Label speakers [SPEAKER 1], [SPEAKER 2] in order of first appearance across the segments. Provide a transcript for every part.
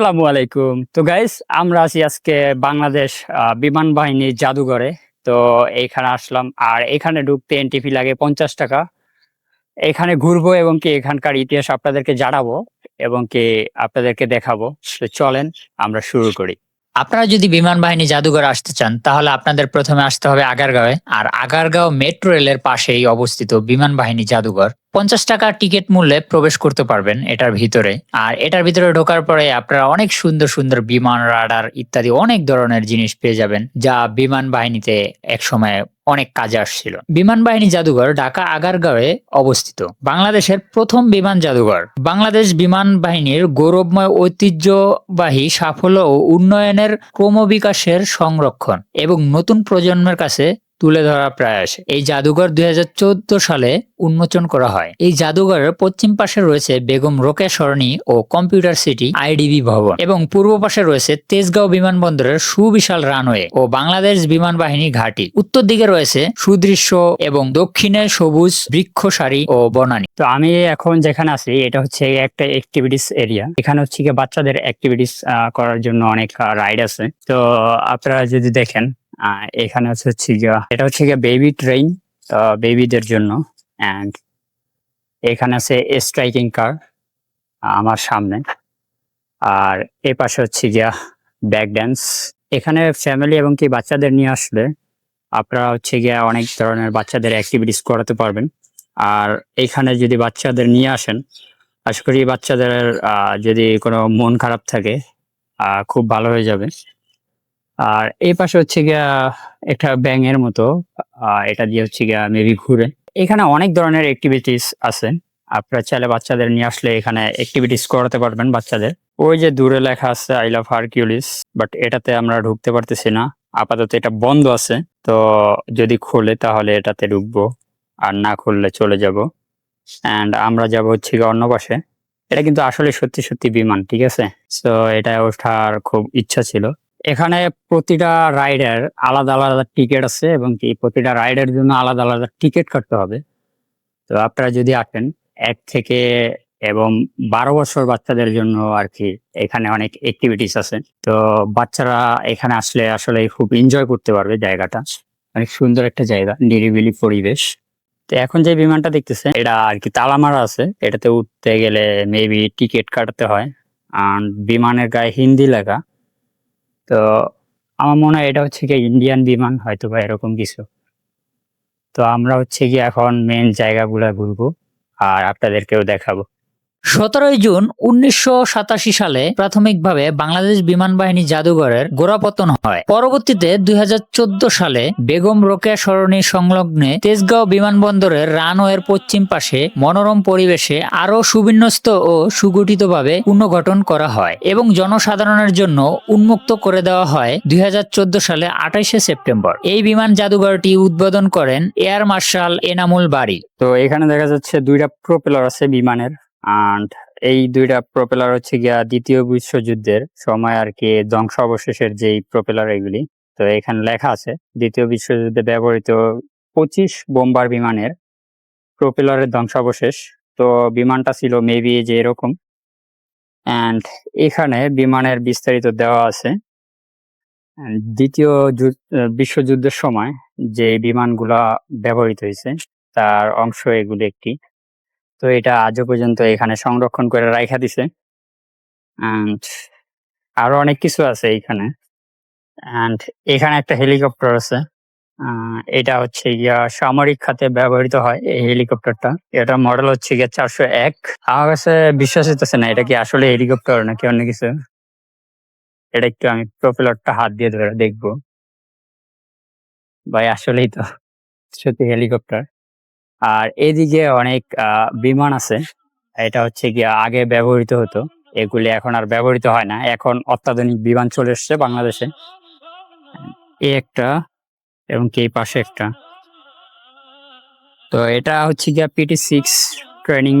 [SPEAKER 1] আসসালামু আলাইকুম। তো গাইস আমরা আছি আজকে বাংলাদেশ বিমান বাহিনীর জাদুঘরে। তো এইখানে আসলাম, আর এখানে ঢুকতে এনটিপি লাগে পঞ্চাশ টাকা। এখানে ঘুরবো এবং কি এখানকার ইতিহাস আপনাদেরকে জানাব এবং কি আপনাদেরকে দেখাবো। চলেন, আমরা শুরু করি।
[SPEAKER 2] আপনারা যদি বিমান বাহিনী জাদুঘর আসতে চান, তাহলে আপনাদের প্রথমে আসতে হবে আগারগাঁওয়ে। আর আগারগাঁও মেট্রো রেলের পাশেই অবস্থিত বিমান বাহিনী জাদুঘর। পঞ্চাশ টাকা টিকিট মূল্যে প্রবেশ করতে পারবেন এটার ভিতরে। আর এটার ভিতরে ঢোকার পরে আপনারা অনেক সুন্দর সুন্দর বিমান, রাডার ইত্যাদি অনেক ধরনের জিনিস পেয়ে যাবেন, যা বিমান বাহিনীতে একসময় অনেক কাজে আসছিল। বিমান বাহিনী জাদুঘর ঢাকা আগারগাঁওয়ে অবস্থিত। বাংলাদেশের প্রথম বিমান জাদুঘর। বাংলাদেশ বিমান বাহিনীর গৌরবময় ঐতিহ্যবাহী সাফল্য ও উন্নয়নের ক্রমবিকাশের সংরক্ষণ এবং নতুন প্রজন্মের কাছে তুলে ধরা প্রয়াস। এই জাদুঘর দুই হাজার চোদ্দ সালে উন্মোচন করা হয়। এই জাদুঘরের পশ্চিম পাশে রয়েছে বেগম রোকেয়া সরণি ও কম্পিউটার সিটি আইডিবি ভবন এবং পূর্ব পাশে রয়েছে তেজগাঁও বিমানবন্দরের সুবিশাল রানওয়ে ও বাংলাদেশ বিমান বাহিনী ঘাঁটি। উত্তর দিকে রয়েছে সুদৃশ্য এবং দক্ষিণে সবুজ বৃক্ষ সারি ও বনানী।
[SPEAKER 1] তো আমি এখন যেখানে আছি, এটা হচ্ছে একটা অ্যাক্টিভিটিস এরিয়া এখানে হচ্ছে বাচ্চাদের অ্যাক্টিভিটিস করার জন্য অনেক রাইড আছে। তো আপনারা যদি দেখেন এখানে হচ্ছে হচ্ছে এটা হচ্ছে গিয়ে বেবি ট্রেন বেবিদের জন্য অ্যান্ড এখানে আছে স্ট্রাইকিং কার আমার সামনে, আর এ পাশে হচ্ছে গিয়া ব্যাক ড্যান্স এখানে ফ্যামিলি এবং কি বাচ্চাদের নিয়ে আসলে আপনারা হচ্ছে গিয়া অনেক ধরনের বাচ্চাদের অ্যাক্টিভিটিস করাতে পারবেন, আর এখানে যদি বাচ্চাদের নিয়ে আসেন, আশা করি বাচ্চাদের যদি কোনো মন খারাপ থাকে খুব ভালো হয়ে যাবে আর এই পাশে হচ্ছে গিয়া একটা ব্যাঙের মতো এটা দিয়ে হচ্ছে গিয়া মেবি ঘুরে। এখানে অনেক ধরনের অ্যাক্টিভিটিস আছে। আপনারা চাইলে বাচ্চাদের নিয়ে আসলে এখানে অ্যাক্টিভিটিস করাতে পারবেন বাচ্চাদের। ওই যে দূরে লেখা আছে আই লাভ হারকিউলিস বাট এটাতে আমরা ঢুকতে পারতেছি না। আপাতত এটা বন্ধ আছে। তো যদি খোলে তাহলে এটাতে ঢুকবো, আর না খুললে চলে যাব। অ্যান্ড আমরা যাব হচ্ছে অন্য পাশে। এটা কিন্তু আসলে সত্যি সত্যি বিমান, ঠিক আছে? তো এটা ওঠার খুব ইচ্ছা ছিল। এখানে প্রতিটা রাইডের আলাদা আলাদা টিকিট আছে এবং কি প্রতিটা রাইডের জন্য আলাদা আলাদা টিকিট কাটতে হবে। তো আপনারা যদি আসেন, এক থেকে এবং বারো বছর বাচ্চাদের জন্য আর কি এখানে অনেক অ্যাক্টিভিটিস আছে। তো বাচ্চারা এখানে আসলে আসলে খুব এনজয় করতে পারবে জায়গাটা। অনেক সুন্দর একটা জায়গা, নিরিবিলি পরিবেশ। তো এখন যে বিমানটা দেখতেছেন, এটা আর কি তালামারা আছে। এটাতে উঠতে গেলে মেবি টিকিট কাটতে হয়। আর বিমানের গায়ে হিন্দি লেখা। তো আমার মনে হয় এটা হচ্ছে কি ইন্ডিয়ান বিমান হয়তো বা এরকম কিছু। তো আমরা হচ্ছে কি এখন মেন জায়গাগুলো ঘুরবো আর আপনাদেরকেও দেখাবো।
[SPEAKER 2] সতেরোই জুন উনিশশো সাতাশি সালে প্রাথমিকভাবে বাংলাদেশ বিমান বাহিনী জাদুঘরের গোড়াপতন হয়। পরবর্তীতে দুই হাজার চোদ্দ সালে বেগম রোকেয়া সরণি সংলগ্নে তেজগাঁও বিমানবন্দরের রানওয়ের পশ্চিম পাশে মনোরম পরিবেশে আরও সুবিন্যস্ত ও সুগঠিতভাবে পুনর্গঠন করা হয় এবং জনসাধারণের জন্য উন্মুক্ত করে দেওয়া হয় দুই হাজার চোদ্দ সালে আঠাইশে সেপ্টেম্বর। এই বিমান জাদুঘরটি উদ্বোধন করেন এয়ার মার্শাল এনামুল বাড়ি
[SPEAKER 1] তো এখানে দেখা যাচ্ছে দুইটা প্রপেলার আছে বিমানের। আর এই দুইটা প্রপেলার হচ্ছে গিয়া দ্বিতীয় বিশ্বযুদ্ধের সময় আর কি ধ্বংস অবশেষের যেই প্রপেলার এগুলি। তো এখানে লেখা আছে, দ্বিতীয় বিশ্বযুদ্ধে ব্যবহৃত পঁচিশ বোম্বার বিমানের প্রপেলারের ধ্বংসাবশেষ। তো বিমানটা ছিল মেবি যে এরকম। অ্যান্ড এখানে বিমানের বিস্তারিত দেওয়া আছে। দ্বিতীয় যুদ্ধ- বিশ্বযুদ্ধের সময় যে বিমানগুলা ব্যবহৃত হয়েছে, তার অংশ এগুলি একটি। তো এটা আজও পর্যন্ত এখানে সংরক্ষণ করে রাখা দিছে। অ্যান্ড আরও অনেক কিছু আছে এখানে অ্যান্ড এখানে একটা হেলিকপ্টার আছে। এটা হচ্ছে গিয়া সামরিক খাতে ব্যবহৃত হয় এই হেলিকপ্টারটা। এটা মডেল হচ্ছে গিয়া চারশো এক। আমার কাছে বিশ্বাস হইতেছে না, এটা কি আসলে হেলিকপ্টার নাকি অন্য কিছু? এটা একটু আমি প্রপেলারটা হাত দিয়ে ধরে দেখব। ভাই, আসলেই তো সত্যি হেলিকপ্টার। আর এদিকে অনেক বিমান আছে। এটা হচ্ছে কি আগে ব্যবহৃত হতো। এগুলি এখন আর ব্যবহৃত হয় না। এখন অত্যাধুনিক বিমান চলে এসছে বাংলাদেশে। এই একটা এবং কে পাশে একটা। তো এটা হচ্ছে গিয়া পিটি সিক্স ট্রেনিং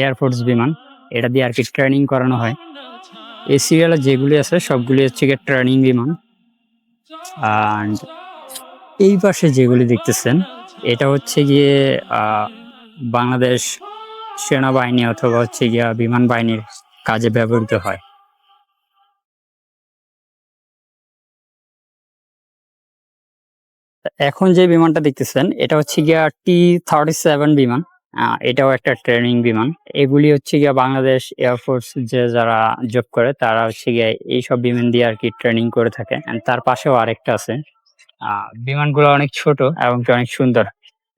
[SPEAKER 1] এয়ারফোর্স বিমান। এটা দিয়ে আর কি ট্রেনিং করানো হয়। এই সিরিয়ালে যেগুলি আছে, সবগুলি হচ্ছে গিয়ে ট্রেনিং বিমান। আর এই পাশে যেগুলি দেখতেছেন এটা হচ্ছে গিয়ে বাংলাদেশ সেনাবাহিনী অথবা হচ্ছে গিয়া বিমান বাহিনীর কাজে ব্যবহৃত হয়। এখন যে বিমানটা দেখতেছেন, এটা হচ্ছে গিয়া টি থার্টি সেভেন বিমান এটাও একটা ট্রেনিং বিমান। এগুলি হচ্ছে গিয়া বাংলাদেশ এয়ারফোর্স যে যারা জব করে, তারা হচ্ছে গিয়া এইসব বিমান দিয়ে আর কি ট্রেনিং করে থাকে। তার পাশেও আরেকটা আছে। বিমানগুলো অনেক ছোট এবং অনেক সুন্দর।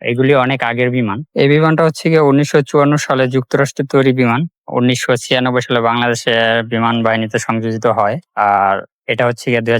[SPEAKER 1] এগুলি অনেক আগের বিমান। এই বিমানটা হচ্ছে গিয়ে উনিশশো চুয়ান্ন সালে যুক্তরাষ্ট্রের তৈরি বিমান। উনিশশো ছিয়ানব্বই সালে বাংলাদেশের বিমান বাহিনীতে সংযোজিত হয়। আর এটা হচ্ছে গিয়ে দুই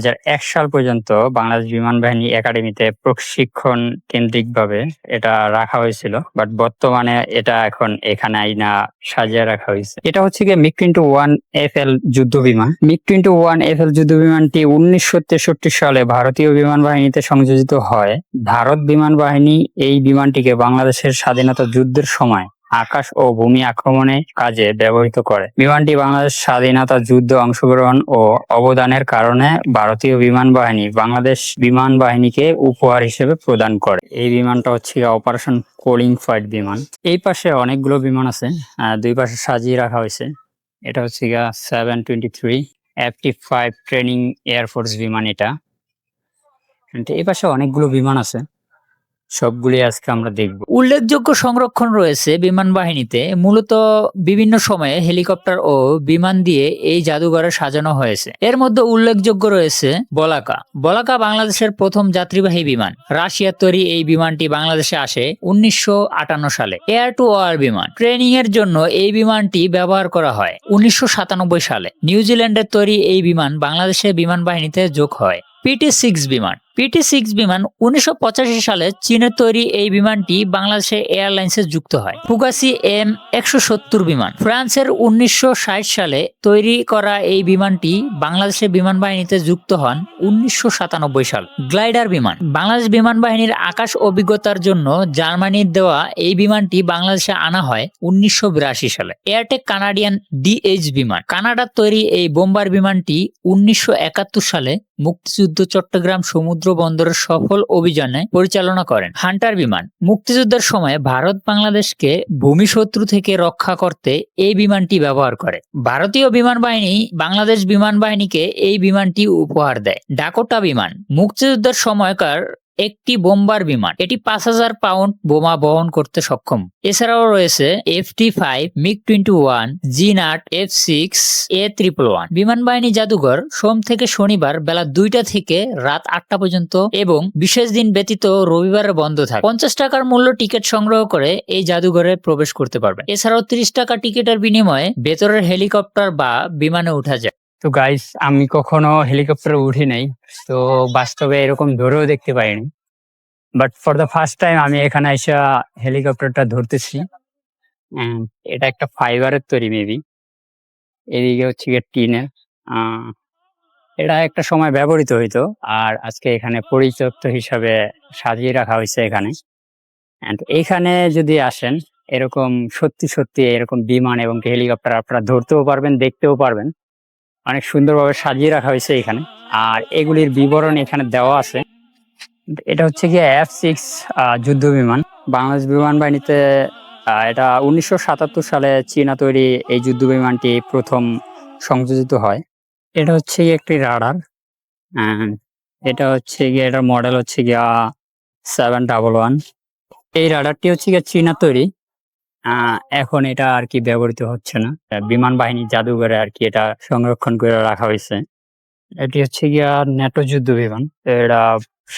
[SPEAKER 1] সাল পর্যন্ত বাংলাদেশ বিমান বাহিনী একাডেমিতে প্রশিক্ষণ কেন্দ্রিক ভাবে এটা রাখা হয়েছিল বাট বর্তমানে এটা এখন এখানে আইনা সাজিয়ে রাখা হয়েছে। এটা হচ্ছে গিয়ে MiG twenty one F L যুদ্ধ বিমান। MiG twenty one F L যুদ্ধ বিমানটি উনিশশো তেষট্টি সালে ভারতীয় বিমান বাহিনীতে সংযোজিত হয়। ভারত বিমান বাহিনী এই বিমানটিকে বাংলাদেশের স্বাধীনতা যুদ্ধের সময় আকাশ ও ভূমি আক্রমণে কাজে ব্যবহৃত করে। বিমানটি বাংলাদেশ স্বাধীনতা যুদ্ধে অংশগ্রহণ ও অবদানের কারণে ভারতীয় বিমান বাহিনী বাংলাদেশ বিমান বাহিনীকে উপহার হিসেবে প্রদান করে। এই বিমানটা হচ্ছে অপারেশন কোলিং ফাইট বিমান। এই পাশে অনেকগুলো বিমান আছে দুই পাশে সাজিয়ে রাখা হয়েছে। এটা হচ্ছে গিয়া seven twenty three FT five training air force বিমান এটা। এই পাশে অনেকগুলো বিমান আছে। সবগুলি আজকে আমরা দেখব।
[SPEAKER 2] উল্লেখযোগ্য সংরক্ষণ রয়েছে বিমান বাহিনীতে। মূলত বিভিন্ন সময়ে হেলিকপ্টার ও বিমান দিয়ে এই জাদুঘরে সাজানো হয়েছে। এর মধ্যে উল্লেখযোগ্য রয়েছে বলাকা। বলাকা বাংলাদেশের প্রথম যাত্রীবাহী বিমান। রাশিয়ার তৈরি এই বিমানটি বাংলাদেশে আসে উনিশশো আটান্ন সালে। এয়ার টু ওয়ার বিমান। ট্রেনিং এর জন্য এই বিমানটি ব্যবহার করা হয় উনিশশো সাতানব্বই সালে। নিউজিল্যান্ডের তৈরি এই বিমান বাংলাদেশের বিমান বাহিনীতে যোগ হয়। পিটি সিক্স বিমান। পিটি সিক্স বিমান উনিশশো পঁচাশি সালে চীনের তৈরি এই বিমানটি বাংলাদেশের এয়ারলাইন্সে যুক্ত হয়। ফুগাসি এম একশো সত্তর বিমান। ফ্রান্সের উনিশশো সালে তৈরি করা এই বিমানটি বাংলাদেশের বিমান বাহিনীতে যুক্ত হন উনিশশো সাতানব্বই সাল। গ্লাইডার বিমান। বাংলাদেশ বিমান বাহিনীর আকাশ অভিজ্ঞতার জন্য জার্মানির দেওয়া এই বিমানটি বাংলাদেশে আনা হয় উনিশশো বিরাশি সালে। এয়ারটেক কানাডিয়ান ডিএইচ বিমান। কানাডার তৈরি এই বোম্বার বিমানটি উনিশশো একাত্তর সালে মুক্তিযুদ্ধ চট্টগ্রাম সমুদ্র বন্দরের সফল অভিযানে পরিচালনা করেন। হান্টার বিমান মুক্তিযুদ্ধের সময় ভারত বাংলাদেশকে ভূমি শত্রু থেকে রক্ষা করতে এই বিমানটি ব্যবহার করে। ভারতীয় বিমান বাহিনী বাংলাদেশ বিমান বাহিনীকে এই বিমানটি উপহার দেয়। ডাকোটা বিমান মুক্তিযুদ্ধের সময়কার একটি বোম্বার বিমান। এটি পাঁচ হাজার পাউন্ড বোমা বহন করতে সক্ষম। এছাড়াও রয়েছে F T five MiG twenty one G Gnat F six A triple one বিমান বাহিনী জাদুঘর সোম থেকে শনিবার বেলা দুইটা থেকে রাত আটটা পর্যন্ত এবং বিশেষ দিন ব্যতীত রবিবারে বন্ধ থাকে। পঞ্চাশ টাকার মূল্য টিকিট সংগ্রহ করে এই জাদুঘরে প্রবেশ করতে পারবেন। এছাড়াও ত্রিশ টাকা টিকিটের বিনিময়ে ভেতরের হেলিকপ্টার বা বিমানে উঠা যায়।
[SPEAKER 1] তো গাইস আমি কখনো হেলিকপ্টারে উঠি নাই, তো বাস্তবে এরকম ধরেও দেখতে পাইনি। But for the first time আমি এখানে এসে হেলিকপ্টারটা ধরতেছি। এটা একটা ফাইবারের তৈরি মেবি এদিকে হচ্ছে গিয়ে টিনের এটা একটা সময় ব্যবহৃত হইতো, আর আজকে এখানে পরিত্যক্ত হিসাবে সাজিয়ে রাখা হয়েছে এখানে। অ্যান্ড এইখানে যদি আসেন, এরকম সত্যি সত্যি এরকম বিমান এবং হেলিকপ্টার আপনারা ধরতেও পারবেন, দেখতেও পারবেন। অনেক সুন্দরভাবে সাজিয়ে রাখা হয়েছে এখানে। আর এগুলির বিবরণ এখানে দেওয়া আছে। এটা হচ্ছে গিয়ে এফ সিক্স যুদ্ধ বিমান। বাংলাদেশ বিমান বাহিনীতে এটা উনিশশো সাতাত্তর সালে চীনা তৈরি এই যুদ্ধ বিমানটি প্রথম সংযোজিত হয়। এটা হচ্ছে একটি রাডার। এটা হচ্ছে গিয়ে, এটার মডেল হচ্ছে গিয়া সেভেন ডাবল ওয়ান এই রাডারটি হচ্ছে গিয়ে চীনা তৈরি। এখন এটা আর কি ব্যবহৃত হচ্ছে না। বিমান বাহিনী জাদুঘরে আর কি এটা সংরক্ষণ করে রাখা হয়েছে। এটি হচ্ছে গিয়া নেটো যুদ্ধ বিমান। এটা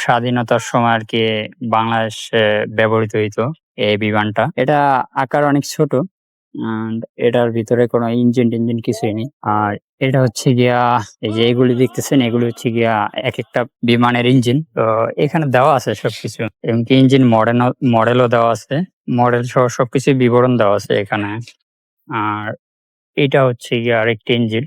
[SPEAKER 1] স্বাধীনতার সময় আর কি বাংলাদেশে ব্যবহৃত হইতো এই বিমানটা। এটা আকার অনেক ছোট এটার ভিতরে কোনো ইঞ্জিন টিঞ্জিন কিছুই নেই। আর এটা হচ্ছে গিয়া, এই যে এগুলি দেখতেছেন, এগুলি হচ্ছে গিয়া এক একটা বিমানের ইঞ্জিন। তো এখানে দেওয়া আছে সবকিছু এমনকি ইঞ্জিন মডেল, মডেলও দেওয়া আছে। মডেল সহ সবকিছু বিবরণ দেওয়া আছে এখানে। আর এটা হচ্ছে গিয়া আরেকটি ইঞ্জিন।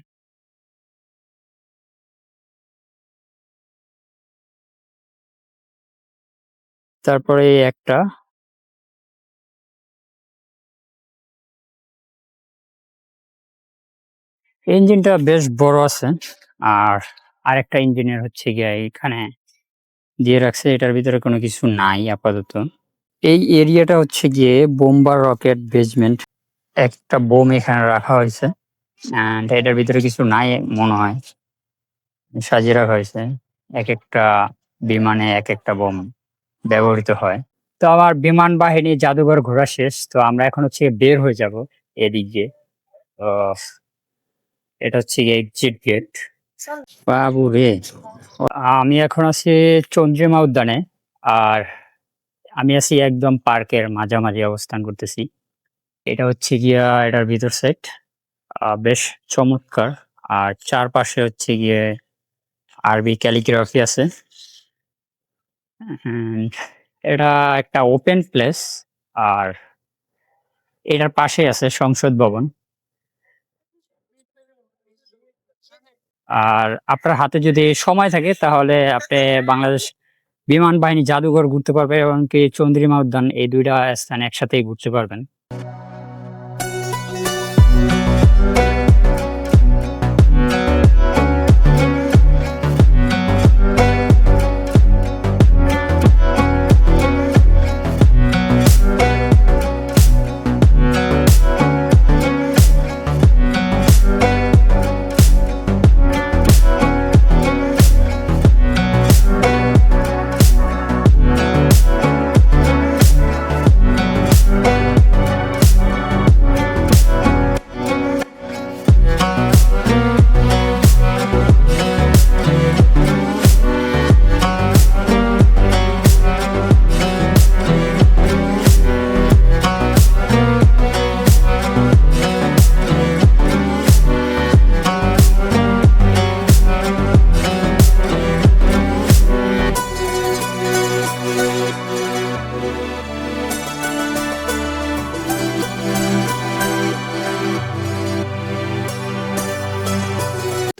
[SPEAKER 1] তারপরে একটা ইঞ্জিনটা বেশ বড় আছে। আর আরেকটা ইঞ্জিনের হচ্ছে গিয়া এখানে দিয়ে রাখছে। এটার ভিতরে কোনো কিছু নাই আপাতত। এই এরিয়াটা হচ্ছে গিয়ে বোম্বার রকেট বেজমেন্ট একটা বোম এখানে রাখা হয়েছে। অ্যান্ড এটার ভিতরে কিছু নাই মনে হয়। সাজিয়ে রাখা হয়েছে। এক একটা বিমানে এক একটা বোম ব্যবহৃত হয়। তো আমার বিমান বাহিনী জাদুঘর ঘোরা শেষ। তো আমরা এখন হচ্ছে বের হয়ে যাব এদিক দিয়ে। এটা হচ্ছে এক্সিট গেট বাবু রে আমি এখন আছি চন্দ্রিমা উদ্যানে আর আমি আছি একদম পার্কের মাঝামাঝি অবস্থান করতেছি। এটা হচ্ছে গিয়া এটার ভিতর সেট বেশ চমৎকার। আর চারপাশে হচ্ছে গিয়ে আরবি ক্যালিগ্রাফি আছে। এটা একটা ওপেন প্লেস আর এটার পাশে আছে সংসদ ভবন। আর আপনার হাতে যদি সময় থাকে, তাহলে আপনি বাংলাদেশ বিমান বাহিনী জাদুঘর ঘুরতে পারবেন এবং কি চন্দ্রিমা উদ্যান, এই দুইটা স্থান একসাথেই ঘুরতে পারবেন।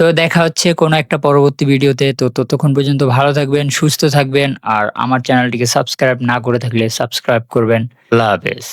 [SPEAKER 2] তো দেখা হচ্ছে কোনো একটা পরবর্তী ভিডিওতে। তো ততক্ষণ পর্যন্ত ভালো থাকবেন, সুস্থ থাকবেন, আর আমার চ্যানেলটিকে সাবস্ক্রাইব না করে থাকলে সাবস্ক্রাইব করবেন। আল্লাহ হাফেজ।